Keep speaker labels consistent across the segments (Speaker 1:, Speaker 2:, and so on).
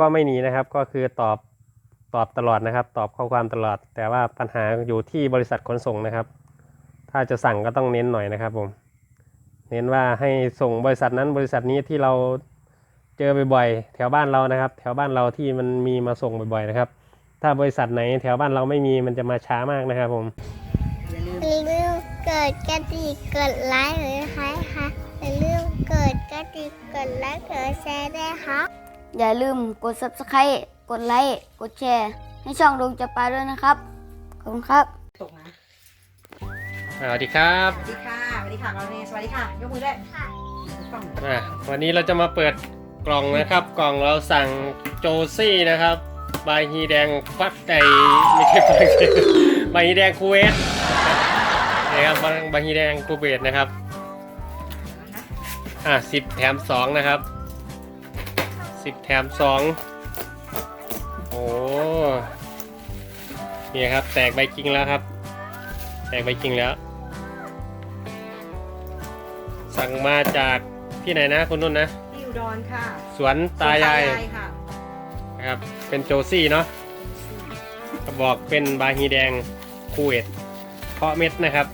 Speaker 1: ก็ไม่หนีนะครับก็คือตอบตอบตลอดนะครับ ตอบข้อความตลอด แต่ว่าปัญหาอยู่ที่บริษัทขนส่งนะครับ ถ้าจะสั่งก็ต้องเน้นหน่อยนะครับผมเน้นว่าให้ส่งบริษัทนั้นบริษัทนี้ที่เราเจอบ่อยๆแถวบ้านเรานะครับ แถวบ้านเราที่มันมีมาส่งบ่อยๆนะครับ ถ้าบริษัทไหนแถวบ้านเราไม่มีมันจะมาช้ามากนะครับผม
Speaker 2: อย่าลืม
Speaker 3: อย่าลืมกดกระดิ่งกดไลค์เลยนะคะค่ะอย่าลืมเกิดกระดิ่งกดไลค์กดแชร์ด้วยค่ะ
Speaker 2: อย่าลืมกด subscribe กดไลค์กดแชร์ ให้ช่องดวงจะปาด้วยนะครับ ขอบคุณครับ
Speaker 4: ตกนะ
Speaker 1: สวัสดีครับ
Speaker 4: สวัสดีค่ะสวัสดีค่ะเราเนสวัสดีค่ะ ยกมือด้วยค่ะกล้อง
Speaker 1: อะวันนี้เราจะมาเปิดกล่องนะครับ กล่องเราสั่งโจซี่นะครับใบฮีแดงฟักไก่ไม่ใช่ฟักไก่ใบฮีแดงคูเวตนะครับใบฮีแดงคูเวตนะครับ
Speaker 4: นะคะ
Speaker 1: อะสิบแถมสองนะครับ สิบแถมสองโอ้นี่ครับ แตกใบกิ่งแล้วครับ แตกใบกิ่งแล้ว สั่งมาจากที่ไหนนะคุณนุ่นนะ
Speaker 4: ที่อุดรค่ะ
Speaker 1: สวนตายาย
Speaker 4: สวนค่ะ
Speaker 1: นะครับ เป็นโจซี่เนาะกระบอกเป็นบาฮีแดงคูเวตเพาะเม็ดนะครับ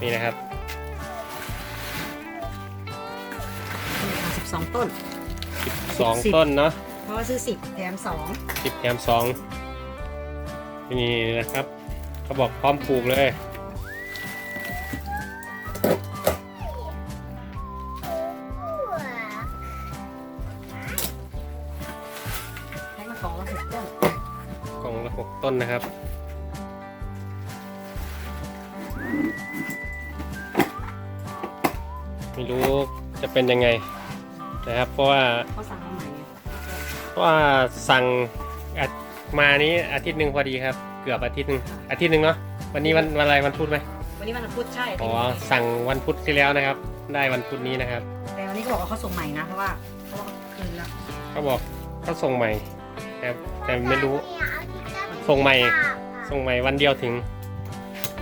Speaker 1: นี่นะครับ
Speaker 4: นี่ค่ะสิบสองต้น
Speaker 1: สอง
Speaker 4: สิบ
Speaker 1: ต้นเนาะ
Speaker 4: เพราะว่าซื้อสิบแถมสอง
Speaker 1: สิบแถมสองนี่นะครับเขาบอกพร้อมปลูกเลย
Speaker 4: ให้มากล่องละหกต้น
Speaker 1: กล่องละหกต้นนะครับ ไม่รู้จะเป็นยังไง นะครับ เพราะว่า
Speaker 4: เขาสั่งมาใหม่ไง
Speaker 1: เพราะว่าสั่งอาทมานี้อาทิตย์หนึ่งพอดีครับ เกือบอาทิตย์หนึ่งอาทิตย์หนึ่งเนาะวันนี้วันวันอะไรวันพุธไหม
Speaker 4: วันนี้วันพุธใช่
Speaker 1: อ๋อสั่งวันพุธที่แล้วนะครับ ได้วันพุธนี้นะครับ
Speaker 4: แต่วันนี้ก็บอกว่าเขาส่งใหม่นะเพราะว่าเพราะว่าคืนแล้ว
Speaker 1: เขาบอกเขาส่งใหม่แต่แต่ไม่รู้ส่งใหม่ส่งใหม่วันเดียวถึง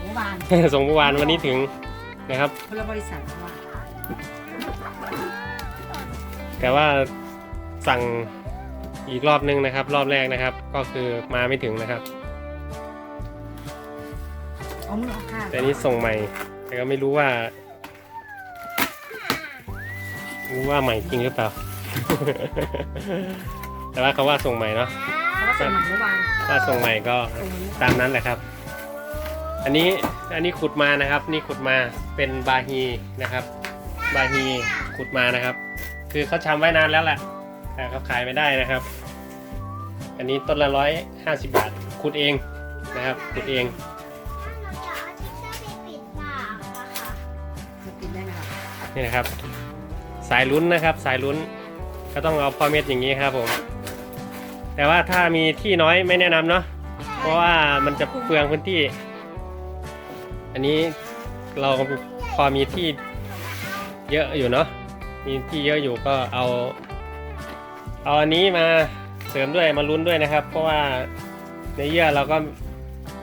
Speaker 4: เมื่อวาน
Speaker 1: ส่งเมื่อวานวันนี้ถึงนะครับ
Speaker 4: คนละบริษัทเพราะว่า
Speaker 1: แต่ว่าสั่งอีกรอบนึงนะครับ รอบแรกนะครับ ก็คือมาไม่ถึงนะครับ
Speaker 4: เอามือเอาค่ะ
Speaker 1: แต่นี้ส่งใหม่ แต่ก็ไม่รู้ว่า รู้ว่าใหม่จริงหรือเปล่า แต่ว่าเขาว่าส่งใหม่เนาะ
Speaker 4: เขาก็ส่งใหม่เมื่อวาน
Speaker 1: ว่าส่งใหม่ก็
Speaker 4: ส่งวันนี้
Speaker 1: ตามนั้นแหละครับ อันนี้อันนี้ขุดมานะครับ นี่ขุดมาเป็นบาฮีนะครับ บาฮีขุดมานะครับ คือเขาทำไว้นานแล้วแหละแต่เขาขายไม่ได้นะครับ อันนี้ต้นละร้อยห้าสิบบาทขุดเองนะครับขุดเอง
Speaker 4: จะกินได้ไหมคะ
Speaker 1: นี่นะครับ สายลุ้นนะครับ สายลุ้นก็ต้องเอาพอเม็ดอย่างนี้ครับผม แต่ว่าถ้ามีที่น้อยไม่แนะนำเนาะเพราะว่ามันจะเปลืองพื้นที่ อันนี้เราพอมีที่เยอะอยู่เนาะ มีที่เยอะอยู่ก็เอา เอาอันนี้มาเสริมด้วยมาลุ้นด้วยนะครับ เพราะว่าในเยื่อเราก็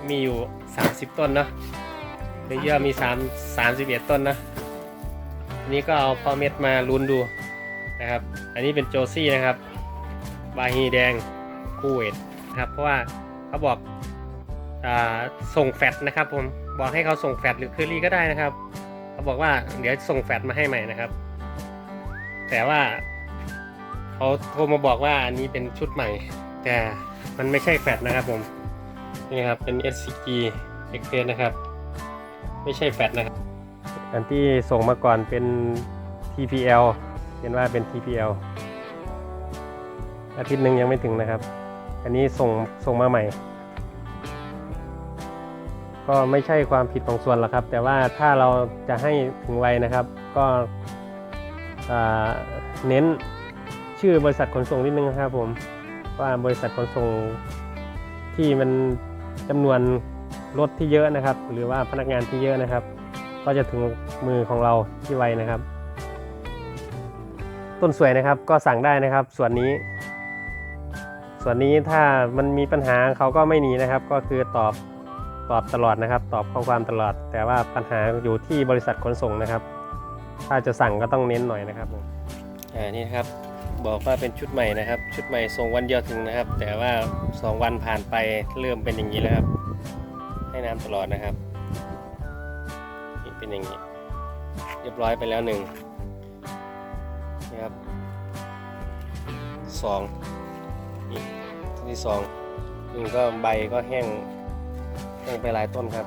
Speaker 1: มีอยู่ 30 ต้นเนาะในเยื่อมี3 31 ต้นนะอันนี้ก็เอาพอเม็ดมาลุ้นดูนะครับ อันนี้เป็นโจซี่นะครับบาฮีแดงคูเวตนะครับ เพราะว่าเขาบอกอส่งแฟตนะครับผมบอกให้เขาส่งแฟตหรือเคอรี่ก็ได้นะครับ เขาบอกว่าเดี๋ยวส่งแฟตมาให้ใหม่นะครับ แต่ว่าเขาโทรมาบอกว่าอันนี้เป็นชุดใหม่ แต่มันไม่ใช่แฟตนะครับผมนี่ครับเป็น SCG Express นะครับ ไม่ใช่แฟตนะครับ อันที่ส่งมาก่อนเป็น TPL เห็นว่าเป็น TPL อาทิตย์หนึ่งยังไม่ถึงนะครับ อันนี้ส่งส่งมาใหม่ ก็ไม่ใช่ความผิดของส่วนหรอกครับ แต่ว่าถ้าเราจะให้ถึงไวนะครับ ก็ เน้นชื่อบริษัทขนส่งนิดนึงนะครับผมว่าบริษัทขนส่งที่มันจำนวนรถที่เยอะนะครับ หรือว่าพนักงานที่เยอะนะครับ ก็จะถึงมือของเราที่ไวนะครับ ต้นสวยนะครับก็สั่งได้นะครับ ส่วนนี้ ส่วนนี้ถ้ามันมีปัญหาเขาก็ไม่หนีนะครับ ก็คือตอบตอบตลอดนะครับ ตอบข้อความตลอด แต่ว่าปัญหาอยู่ที่บริษัทขนส่งนะครับ ถ้าจะสั่งก็ต้องเน้นหน่อยนะครับผมอ่านี่นะครับบอกว่าเป็นชุดใหม่นะครับ ชุดใหม่ส่งวันเดียวถึงนะครับ แต่ว่า 2 วันผ่านไปเริ่มเป็นอย่างนี้แล้วครับ ให้น้ำตลอดนะครับนี่เป็นอย่างนี้ เรียบร้อยไปแล้วหนึ่งนี่ครับสองนี่ที่สองหนึ่งก็ใบก็แห้งแห้งไปหลายต้นครับ